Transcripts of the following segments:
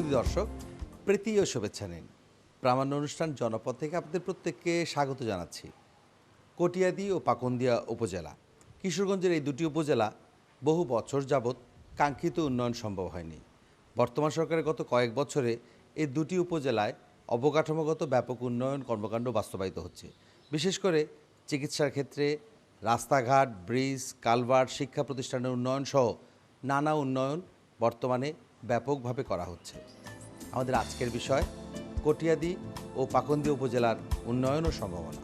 শুধু দর্শক প্রীতি ও শুভেচ্ছা নিন। প্রামাণ্য অনুষ্ঠান জনপদ থেকে আপনাদের প্রত্যেককে স্বাগত জানাচ্ছি। কটিয়াদি ও পাকন্দিয়া উপজেলা, কিশোরগঞ্জের এই দুটি উপজেলা বহু বছর যাবৎ কাঙ্ক্ষিত উন্নয়ন সম্ভব হয়নি। বর্তমান সরকারের গত কয়েক বছরে এই দুটি উপজেলায় অবকাঠামোগত ব্যাপক উন্নয়ন কর্মকাণ্ড বাস্তবায়িত হচ্ছে। বিশেষ করে চিকিৎসার ক্ষেত্রে রাস্তাঘাট, ব্রিজ, কালভার্ট, শিক্ষা প্রতিষ্ঠানের উন্নয়ন সহ নানা উন্নয়ন বর্তমানে ব্যাপকভাবে করা হচ্ছে। আমাদের আজকের বিষয়, কটিয়াদি ও পাকন্দিয়া উপজেলার উন্নয়ন ও সম্ভাবনা।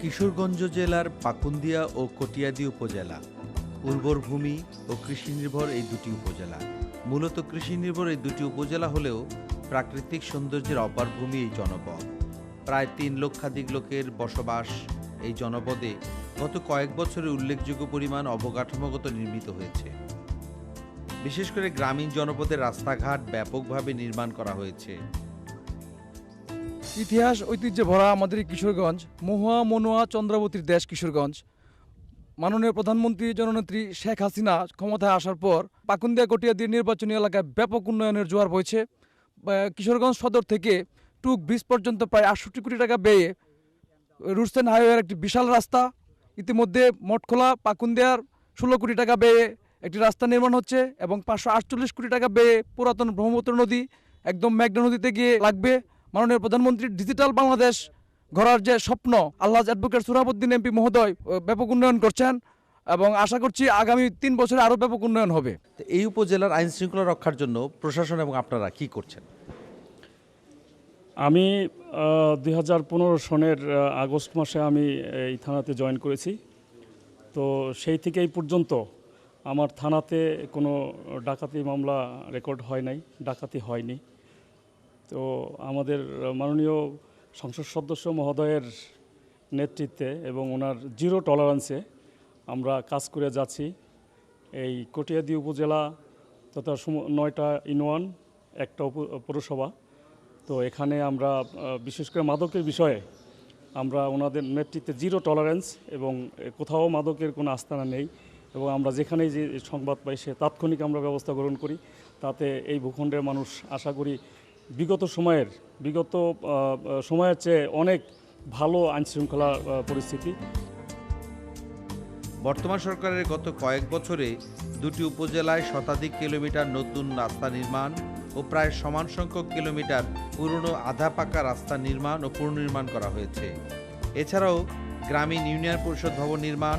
কিশোরগঞ্জ জেলার পাকুন্দিয়া ও কটিয়াদি উপজেলা, উর্বর ভূমি ও কৃষি নির্ভর এই দুটি উপজেলা। মূলত কৃষি নির্ভর এই দুটি উপজেলা হলেও প্রাকৃতিক সৌন্দর্যের অপার ভূমি এই জনপদ। প্রায় তিন লক্ষাধিক লোকের বসবাস এই জনপদে গত কয়েক বছরে উল্লেখযোগ্য পরিমাণ অবকাঠামোগত নির্মিত হয়েছে। বিশেষ করে গ্রামীণ জনপদের রাস্তাঘাট ব্যাপকভাবে নির্মাণ করা হয়েছে। ইতিহাস ঐতিহ্যে ভরা আমাদের কিশোরগঞ্জ, মহুয়া মনোয়া চন্দ্রাবতীর দেশ কিশোরগঞ্জ। মাননীয় প্রধানমন্ত্রী জননেত্রী শেখ হাসিনা ক্ষমতায় আসার পর পাকুন্দিয়া কটিয়াদি নির্বাচনী এলাকায় ব্যাপক উন্নয়নের জোয়ার বইছে। কিশোরগঞ্জ সদর থেকে টুক ব্রিজ পর্যন্ত প্রায় আটষট্টি কোটি টাকা ব্যয়ে রুটসেন হাইওয়ের একটি বিশাল রাস্তা। ইতিমধ্যে মঠখোলা পাকুন্দিয়ার ষোলো কোটি টাকা ব্যয়ে একটি রাস্তা নির্মাণ হচ্ছে এবং পাঁচশো আটচল্লিশ কোটি টাকা ব্যয়ে পুরাতন ব্রহ্মপুত্র নদী একদম মেঘনা নদীতে গিয়ে লাগবে। মাননীয় প্রধানমন্ত্রীর ডিজিটাল বাংলাদেশ গড়ার যে স্বপ্ন আল্লাহ অ্যাডভোকেট সুরাবুদ্দিন এমপি মহোদয় ব্যাপক উন্নয়ন করছেন এবং আশা করছি আগামী তিন বছরে আরও ব্যাপক উন্নয়ন হবে। এই উপজেলার আইন শৃঙ্খলা রক্ষার জন্য প্রশাসন এবং আপনারা কি করছেন? আমি দুই হাজার পনেরো সনের আগস্ট মাসে আমি এই থানাতে জয়েন করেছি। তো সেই থেকে এই পর্যন্ত আমার থানাতে কোনো ডাকাতি মামলা রেকর্ড হয় নাই, ডাকাতি হয়নি। তো আমাদের মাননীয় সংসদ সদস্য মহোদয়ের নেতৃত্বে এবং ওনার জিরো টলারেন্সে আমরা কাজ করে যাচ্ছি। এই কটিয়াদি উপজেলা তথা নয়টা ইউনিয়ন একটা পৌরসভা। তো এখানে আমরা বিশেষ করে মাদকের বিষয়ে আমরা ওনাদের নেতৃত্বে জিরো টলারেন্স এবং কোথাও মাদকের কোনো আস্তানা নেই। এবং আমরা যেখানেই যে সংবাদ পাই, সে তাৎক্ষণিক আমরা ব্যবস্থা গ্রহণ করি। তাতে এই ভূখণ্ডের মানুষ আশা করি বিগত সময়ের বিগত সময়ের চেয়ে অনেক ভালো আইনশৃঙ্খলা পরিস্থিতি। বর্তমান সরকারের গত কয়েক বছরে দুটি উপজেলায় শতাধিক কিলোমিটার নতুন রাস্তা নির্মাণ ও প্রায় সমান সংখ্যক কিলোমিটার পুরনো আধা পাকা রাস্তা নির্মাণ ও পুনর্নির্মাণ করা হয়েছে। এছাড়াও গ্রামীণ ইউনিয়ন পরিষদ ভবন নির্মাণ,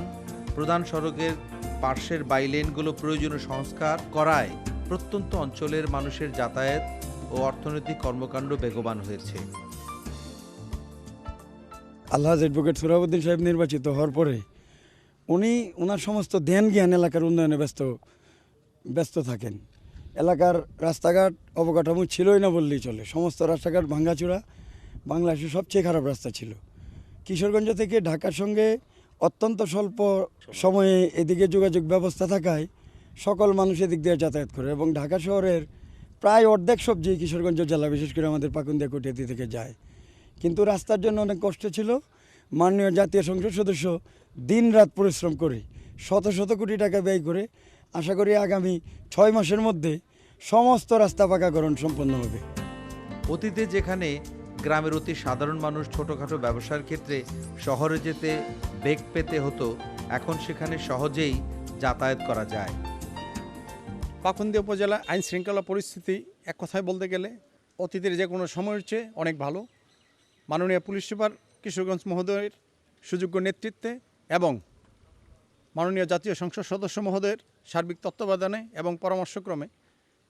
প্রধান সড়কের পার্শ্বের বাইলেনগুলো প্রয়োজনীয় সংস্কার করায় প্রত্যন্ত অঞ্চলের মানুষের যাতায়াত ও অর্থনৈতিক কর্মকাণ্ড বেগবান হয়েছে। আল্লাহ অ্যাডভোকেট সুরাবুদ্দিন সাহেব নির্বাচিত হওয়ার পরে উনি ওনার সমস্ত ধ্যান জ্ঞান এলাকার উন্নয়নে ব্যস্ত ব্যস্ত থাকেন। এলাকার রাস্তাঘাট অবকাঠামো ছিলই না বললেই চলে। সমস্ত রাস্তাঘাট ভাঙ্গাচোরা বাংলাদেশের সবচেয়ে খারাপ রাস্তা ছিল। কিশোরগঞ্জ থেকে ঢাকার সঙ্গে অত্যন্ত স্বল্প সময়ে এদিকে যোগাযোগ ব্যবস্থা থাকায় সকল মানুষ এদিক দিয়ে যাতায়াত করে এবং ঢাকা শহরের প্রায় অর্ধেক সবজি কিশোরগঞ্জ জেলা, বিশেষ করে আমাদের পাকুন্দিয়া, কটিয়াদি থেকে যায়। কিন্তু রাস্তার জন্য অনেক কষ্ট ছিল। মাননীয় জাতীয় সংসদ সদস্য দিন রাত পরিশ্রম করে, শত শত কোটি টাকা ব্যয় করে, আশা করি আগামী ছয় মাসের মধ্যে সমস্ত রাস্তা পাকাকরণ সম্পন্ন হবে। অতীতে যেখানে গ্রামের অতি সাধারণ মানুষ ছোটোখাটো ব্যবসার ক্ষেত্রে শহরে যেতে বেগ পেতে হতো, এখন সেখানে সহজেই যাতায়াত করা যায়। পাকুন্দি উপজেলা আইন শৃঙ্খলা পরিস্থিতি এক কথায় বলতে গেলে অতীতের যে কোনো সময়ের চেয়ে অনেক ভালো। মাননীয় পুলিশ সুপার কিশোরগঞ্জ মহোদয়ের সুযোগ্য নেতৃত্বে এবং মাননীয় জাতীয় সংসদ সদস্য মহোদয়ের সার্বিক তত্ত্বাবধানে এবং পরামর্শক্রমে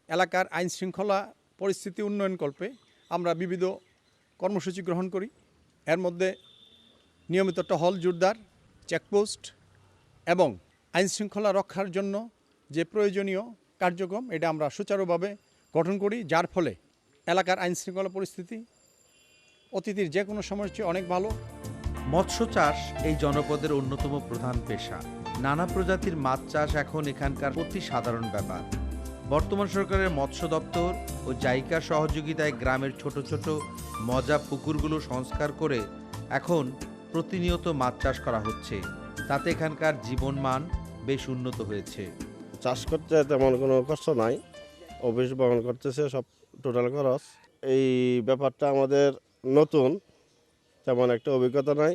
এলাকার আইন শৃঙ্খলা পরিস্থিতি উন্নয়নকল্পে আমরা বিবিধ কর্মসূচি গ্রহণ করি। এর মধ্যে নিয়মিত টহল, জোরদার, চেকপোস্ট এবং আইন শৃঙ্খলা রক্ষার জন্য যে প্রয়োজনীয় কার্যক্রম, এটা আমরা সুচারুভাবে গঠন করি, যার ফলে এলাকার আইন শৃঙ্খলা পরিস্থিতি অতীতের যে কোনো সময়ের চেয়ে অনেক ভালো। মৎস্য চাষ এই জনপদের অন্যতম প্রধান পেশা। নানা প্রজাতির মাছ চাষ এখন এখানকার অতি সাধারণ ব্যাপার। বর্তমান সরকারের মৎস্য দপ্তর ও জাইকার সহযোগিতায় গ্রামের ছোট ছোট মজা পুকুরগুলো সংস্কার করে এখন প্রতিনিয়ত মাছ চাষ করা হচ্ছে। তাতে এখানকার জীবনমান বেশ উন্নত হয়েছে। চাষ করতে তেমন কোনো কষ্ট নাই। অফিস বহন করতেছে সব টোটাল খরচ। এই ব্যাপারটা আমাদের নতুন তেমন একটা অভিজ্ঞতা নাই।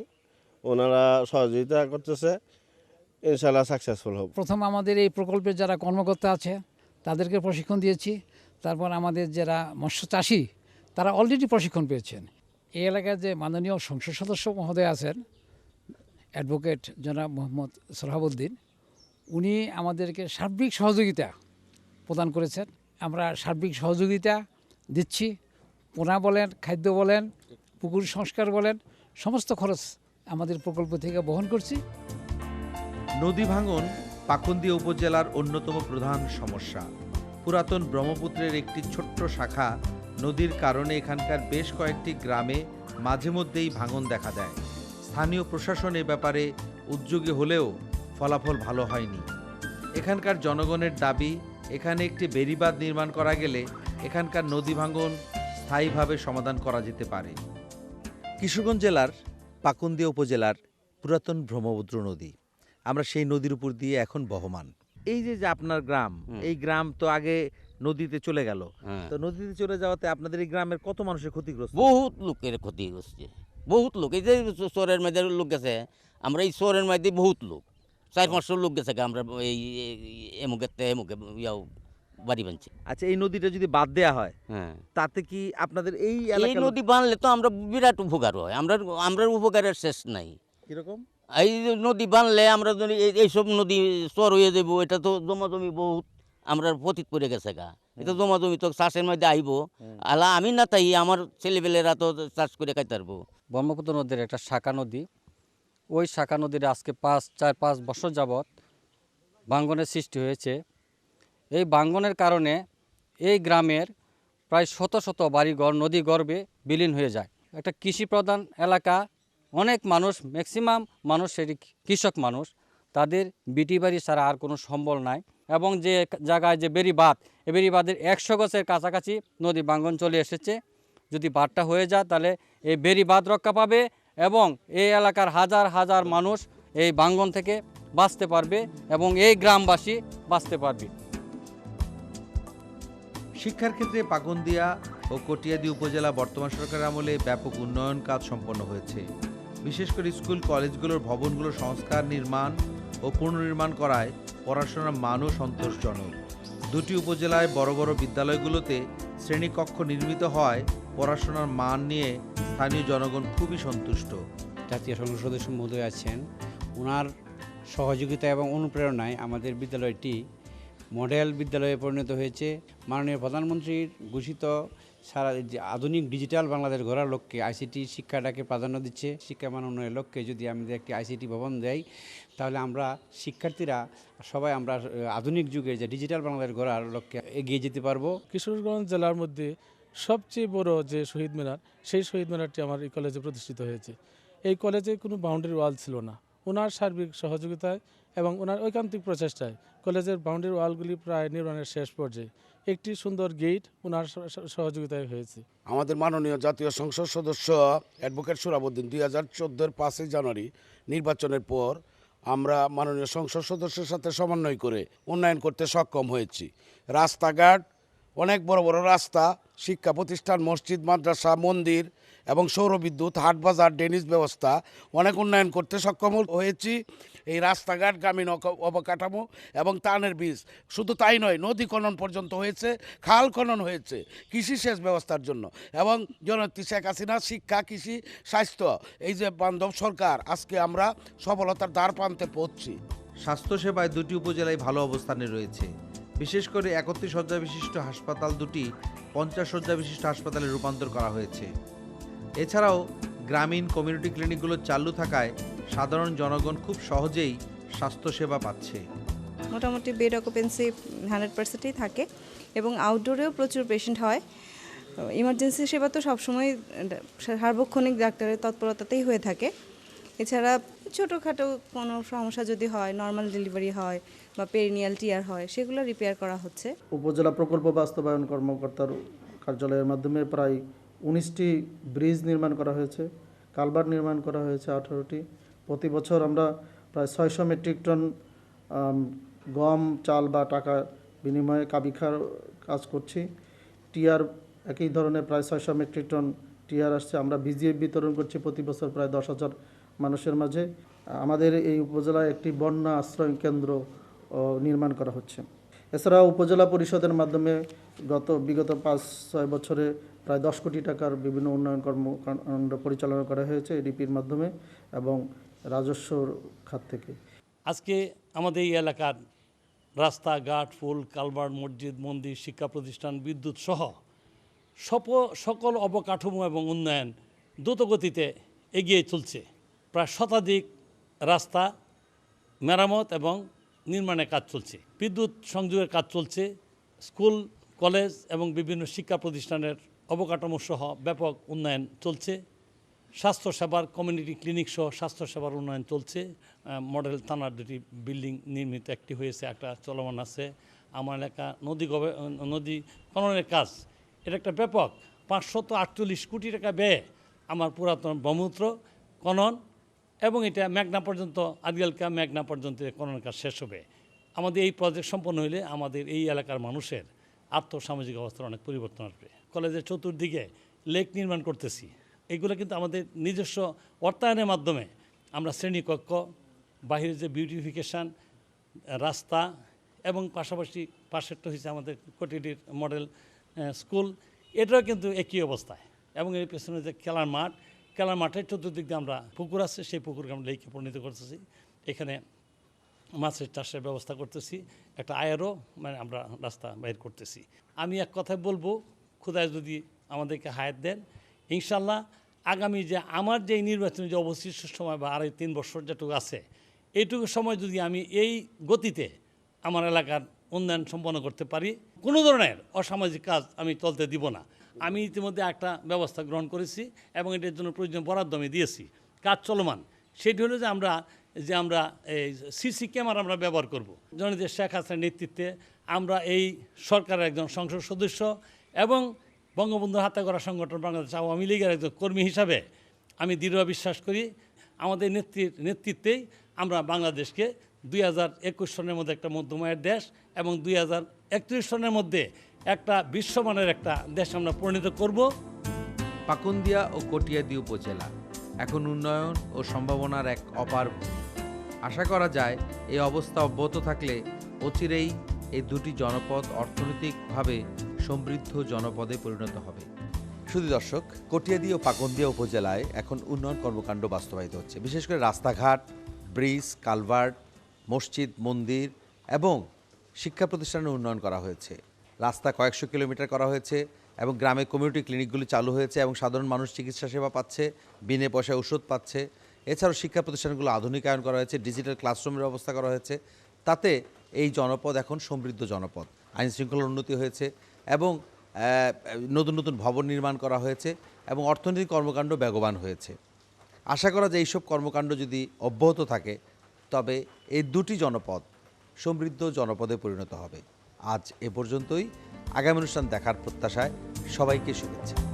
ওনারা সহযোগিতা করতেছে ইনশাল্লাহ সাকসেসফুল হব। প্রথম আমাদের এই প্রকল্পের যারা কর্মকর্তা আছে তাদেরকে প্রশিক্ষণ দিয়েছি। তারপর আমাদের যারা মৎস্য চাষি, তারা অলরেডি প্রশিক্ষণ পেয়েছেন। এই এলাকার যে মাননীয় সংসদ সদস্য মহোদয় আছেন অ্যাডভোকেট জনাব মোহাম্মদ সোহাবুদ্দিন উনি আমাদেরকে সার্বিক সহযোগিতা প্রদান করেছেন। আমরা সার্বিক সহযোগিতা দিচ্ছি। পোনা বলেন, খাদ্য বলেন, পুকুর সংস্কার বলেন, সমস্ত খরচ আমাদের প্রকল্প থেকে বহন করছি। নদী ভাঙন পাকুন্দিয়া উপজেলার অন্যতম প্রধান সমস্যা। পুরাতন ব্রহ্মপুত্রের একটি ছোট্ট শাখা নদীর কারণে এখানকার বেশ কয়েকটি গ্রামে মাঝে মধ্যেই ভাঙন দেখা দেয়। স্থানীয় প্রশাসন এ ব্যাপারে উদ্যোগী হলেও ফলাফল ভালো হয়নি। এখানকার জনগণের দাবি, এখানে একটি বেড়িবাঁধ নির্মাণ করা গেলে এখানকার নদী ভাঙন স্থায়ীভাবে সমাধান করা যেতে পারে। কিশোরগঞ্জ জেলার পাকুন্দিয়া উপজেলার পুরাতন ব্রহ্মপুত্র নদী। আমরা সেই নদীর উপর দিয়ে এখন বহমান। এই যে যে আপনার গ্রাম এই গ্রাম তো আগে নদীতে চলে গেল। হ্যাঁ। তো নদীতে চলে যাওয়াতে আপনাদের এই গ্রামের কত মানুষের ক্ষতিগ্রস্ত? বহুত লোকের ক্ষতি হচ্ছে বহুত লোক। এই যে চোরের মধ্যে লোক গেছে আমরা এই চোরের মধ্যে বহুত লোক। চার পাঁচশো লোক গেছে আমরা এই এমুকে এমুকে ইয়াও বাড়ি বানছি। আচ্ছা এই নদীটা যদি বাদ দেওয়া হয় হ্যাঁ। তাতে কি আপনাদের এই এই নদী বানলে তো আমরা বিরাট উপকার হয়। আমরা আমরা উপকারের শেষ নাই। কীরকম? এই নদী বানলে আমরা যদি এই- এইসব নদী চর হয়ে যাব এটা তো জমা জমি বহুত আমরা পতিত পড়ে গেছে গা। এটা জমা জমি তো চাষের মধ্যে আইব। আলা আমি না তাই আমার ছেলেপেলেরা তো চাষ করে খাইতে পারব ব্রহ্মপুত্র নদীর একটা শাখা নদী। ওই শাখা নদীর আজকে পাঁচ চার পাঁচ বছর যাবৎ বাঙ্গনের সৃষ্টি হয়েছে। এই বাঙ্গনের কারণে এই গ্রামের প্রায় শত শত বাড়িঘর নদী গর্ভে বিলীন হয়ে যায়। একটা কৃষি প্রধান এলাকা অনেক মানুষ ম্যাক্সিমাম মানুষ সেটি কৃষক মানুষ, তাদের বিটি বাড়ি ছাড়া আর কোনো সম্বল নাই এবং যে জায়গায় যে বেড়িবাঁধ এই বেড়িবাঁধের একশো গছের কাছাকাছি নদী বাঙ্গন চলে এসেছে। যদি বাঁধটা হয়ে যায় তাহলে এই বেড়ি বাঁধ রক্ষা পাবে এবং এই এলাকার হাজার হাজার মানুষ এই বাঙ্গন থেকে বাঁচতে পারবে এবং এই গ্রামবাসী বাঁচতে পারবে। শিক্ষার ক্ষেত্রে পাকুন্দিয়া ও কটিয়াদি উপজেলা বর্তমান সরকারের আমলে ব্যাপক উন্নয়ন কাজ সম্পন্ন হয়েছে। বিশেষ করে স্কুল কলেজগুলোর ভবনগুলোর সংস্কার, নির্মাণ ও পুনর্নির্মাণ করায় পড়াশোনার মানও সন্তোষজনক। দুটি উপজেলায় বড় বড় বিদ্যালয়গুলোতে শ্রেণীকক্ষ নির্মিত হওয়ায় পড়াশোনার মান নিয়ে স্থানীয় জনগণ খুবই সন্তুষ্ট। জাতীয় সংসদ সদস্য মহোদয় আছেন। ওনার সহযোগিতা এবং অনুপ্রেরণায় আমাদের বিদ্যালয়টি মডেল বিদ্যালয়ে পরিণত হয়েছে। মাননীয় প্রধানমন্ত্রীর ঘোষিত সারা যে আধুনিক ডিজিটাল বাংলাদেশ গড়ার লক্ষ্যে আইসিটি শিক্ষাটাকে প্রাধান্য দিচ্ছে, শিক্ষা মান উন্নয়নের লক্ষ্যে যদি আমাদের একটি আইসিটি ভবন দেয় তাহলে আমরা শিক্ষার্থীরা সবাই আমরা আধুনিক যুগে যে ডিজিটাল বাংলাদেশ গড়ার লক্ষ্যে এগিয়ে যেতে পারব। কিশোরগঞ্জ জেলার মধ্যে সবচেয়ে বড় যে শহীদ মিনার, সেই শহীদ মিনারটি আমার এই কলেজে প্রতিষ্ঠিত হয়েছে। এই কলেজে কোনো বাউন্ডারি ওয়াল ছিল না। ওনার সার্বিক সহযোগিতায় এবং ওনার ঐকান্তিক প্রচেষ্টায় কলেজের বাউন্ডারি ওয়ালগুলি প্রায় নির্মাণের শেষ পর্যায়ে। একটি সুন্দর গেট ওনার সহযোগিতায় হয়েছে। আমাদের মাননীয় জাতীয় সংসদ সদস্য অ্যাডভোকেট সুরাবুদ্দিন দুই হাজার চোদ্দোর পাঁচই জানুয়ারি নির্বাচনের পর আমরা মাননীয় সংসদ সদস্যের সাথে সমন্বয় করে উন্নয়ন করতে সক্ষম হয়েছি। রাস্তাঘাট, অনেক বড় বড় রাস্তা, শিক্ষা প্রতিষ্ঠান, মসজিদ, মাদ্রাসা, মন্দির এবং সৌরবিদ্যুৎ, হাটবাজার ডেনিস ব্যবস্থা অনেক উন্নয়ন করতে সক্ষম হয়েছি। এই রাস্তাঘাট গ্রামীণ অবকাঠামো এবং তানের বীজ। শুধু তাই নয়, নদী খনন পর্যন্ত হয়েছে, খাল খনন হয়েছে, কৃষি সেচ ব্যবস্থার জন্য। এবং জননেত্রী শেখ হাসিনা, শিক্ষা, কৃষি, স্বাস্থ্য, এই যে বান্ধব সরকার, আজকে আমরা সফলতার দ্বার প্রান্তে পৌঁছছি স্বাস্থ্যসেবায় দুটি উপজেলায় ভালো অবস্থানে রয়েছে। বিশেষ করে একত্রিশ শয্যা বিশিষ্ট হাসপাতাল দুটি পঞ্চাশ শয্যা বিশিষ্ট হাসপাতালে রূপান্তর করা হয়েছে। এছাড়াও গ্রামীণ কমিউনিটি ক্লিনিকগুলো চালু থাকায় সাধারণ জনগণ খুব সহজেই স্বাস্থ্যসেবা পাচ্ছে। মোটামুটি বেড অকুপেন্সি হান্ড্রেড পার্সেন্টই থাকে এবং আউটডোরেও প্রচুর পেশেন্ট হয়। ইমার্জেন্সি সেবা তো সবসময় সার্বক্ষণিক ডাক্তারের তৎপরতাতেই হয়ে থাকে। এছাড়া ছোটোখাটো কোনো সমস্যা যদি হয় নর্মাল ডেলিভারি হয় বা পেরিনিয়াল টিয়ার হয় সেগুলো রিপেয়ার করা হচ্ছে। উপজেলা প্রকল্প বাস্তবায়ন কর্মকর্তার কার্যালয়ের মাধ্যমে প্রায় উনিশটি ব্রিজ নির্মাণ করা হয়েছে কালবার নির্মাণ করা হয়েছে আঠারোটি। প্রতি বছর আমরা প্রায় ছয়শো মেট্রিক টন গম, চাল বা টাকা বিনিময়ে কাবিখার কাজ করছি। টিয়ার একই ধরনের প্রায় ছয়শো মেট্রিক টন টিয়ার আসছে। আমরা ভিজিএফ বিতরণ করছি প্রতি বছর প্রায় দশ হাজার মানুষের মাঝে। আমাদের এই উপজেলায় একটি বন্যা আশ্রয় কেন্দ্র নির্মাণ করা হচ্ছে। এছাড়া উপজেলা পরিষদের মাধ্যমে গত বিগত পাঁচ, ছয় বছরে প্রায় দশ কোটি টাকার বিভিন্ন উন্নয়ন কর্মকাণ্ড পরিচালনা করা হয়েছে এডিপির মাধ্যমে। এবং রাজস্ব খাত থেকে। আজকে আমাদের এই এলাকার রাস্তাঘাট, ফুল, কালভার্ট, মসজিদ, মন্দির, শিক্ষা প্রতিষ্ঠান, বিদ্যুৎ সহ সপ, সকল অবকাঠামো এবং উন্নয়ন দ্রুতগতিতে এগিয়ে চলছে। প্রায় শতাধিক রাস্তা, মেরামত এবং নির্মাণের কাজ চলছে। বিদ্যুৎ সংযোগের কাজ চলছে। স্কুল, কলেজ এবং বিভিন্ন শিক্ষা প্রতিষ্ঠানের অবকাঠামো সহ ব্যাপক উন্নয়ন চলছে। স্বাস্থ্যসেবার কমিউনিটি ক্লিনিক সহ স্বাস্থ্যসেবার উন্নয়ন চলছে। মডেল থানার দুটি বিল্ডিং নির্মিত, একটি হয়েছে, একটা চলমান আছে। আমার এলাকা নদী গবে- নদী খননের কাজ। এটা একটা ব্যাপক। পাঁচশত আটচল্লিশ কোটি টাকা ব্যয়ে আমার পুরাতন ব্রহ্মপুত্র খনন এবং এটা মেঘনা পর্যন্ত আদিয়ালকা মেঘনা পর্যন্ত খননের কাজ শেষ হবে। আমাদের এই প্রজেক্ট সম্পন্ন হলে আমাদের এই এলাকার মানুষের আর্থসামাজিক অবস্থার অনেক পরিবর্তন আসবে। কলেজের চতুর্দিকে লেক নির্মাণ করতেছি। এগুলো কিন্তু আমাদের নিজস্ব অর্থায়নের মাধ্যমে আমরা শ্রেণীকক্ষ বাহিরের যে বিউটিফিকেশান রাস্তা এবং পাশাপাশি পাশেরটা হয়েছে আমাদের কোটিডির মডেল স্কুল এটাও কিন্তু একই অবস্থায়। এবং এর পেছনে যে খেলার মাঠ, খেলার মাঠের চতুর্দিক দিয়ে আমরা পুকুর আছে, সেই পুকুরকে আমরা লেকে পরিণত করতেছি। এখানে মাছের চাষের ব্যবস্থা করতেছি, একটা আয়েরও মানে আমরা রাস্তা বাইর করতেছি। আমি এক কথায় বলব, খুদায় যদি আমাদেরকে হায়াত দেন, ইনশাল্লাহ আগামী যে আমার যে নির্বাচনী যে অবশিষ্ট সময় বা আড়াই তিন বছর যেটুকু আছে, এইটুকু সময় যদি আমি এই গতিতে আমার এলাকার উন্নয়ন সম্পন্ন করতে পারি, কোনো ধরনের অসামাজিক কাজ আমি চলতে দিব না। আমি ইতিমধ্যে একটা ব্যবস্থা গ্রহণ করেছি এবং এটার জন্য প্রয়োজন বরাদ্দ আমি দিয়েছি। কাজ চলমান। সেটি হলো যে আমরা যে আমরা এই সিসি ক্যামেরা আমরা ব্যবহার করব। জননীতি শেখ হাসিনার নেতৃত্বে আমরা এই সরকারের একজন সংসদ সদস্য এবং বঙ্গবন্ধু হত্যা করা সংগঠন বাংলাদেশ আওয়ামী লীগের একজন কর্মী হিসাবে আমি দৃঢ় বিশ্বাস করি, আমাদের নেতৃ নেতৃত্বেই আমরা বাংলাদেশকে দুই হাজার একুশ সনের মধ্যে একটা মধ্যমায়ের দেশ এবং দুই হাজার একত্রিশ সনের মধ্যে একটা বিশ্বমানের একটা দেশ আমরা পরিণত করব। পাকুন্দিয়া ও কটিয়াদি উপজেলা এখন উন্নয়ন ও সম্ভাবনার এক অপার আশা করা যায় এই অবস্থা অব্যাহত থাকলে অচিরেই এই দুটি জনপদ অর্থনৈতিকভাবে সমৃদ্ধ জনপদে পরিণত হবে। শুধু দর্শক, কটিয়াদি ও পাকন্দিয়া উপজেলায় এখন উন্নয়ন কর্মকাণ্ড বাস্তবায়িত হচ্ছে। বিশেষ করে রাস্তাঘাট, ব্রিজ, কালভার্ট, মসজিদ, মন্দির এবং শিক্ষা প্রতিষ্ঠানের উন্নয়ন করা হয়েছে। রাস্তা কয়েকশো কিলোমিটার করা হয়েছে এবং গ্রামে কমিউনিটি ক্লিনিকগুলি চালু হয়েছে এবং সাধারণ মানুষ চিকিৎসা সেবা পাচ্ছে, বিনে পয়সায় ওষুধ পাচ্ছে। এছাড়াও শিক্ষা প্রতিষ্ঠানগুলো আধুনিকায়ন করা হয়েছে ডিজিটাল ক্লাসরুমের ব্যবস্থা করা হয়েছে। তাতে এই জনপদ এখন সমৃদ্ধ জনপদ। আইন শৃঙ্খলার উন্নতি হয়েছে এবং নতুন নতুন ভবন নির্মাণ করা হয়েছে এবং অর্থনৈতিক কর্মকাণ্ড বেগবান হয়েছে। আশা করা যায় এইসব কর্মকাণ্ড যদি অব্যাহত থাকে, তবে এই দুটি জনপদ সমৃদ্ধ জনপদে পরিণত হবে। আজ এ পর্যন্তই। আগামী অনুষ্ঠান দেখার প্রত্যাশায় সবাইকে শুভেচ্ছা।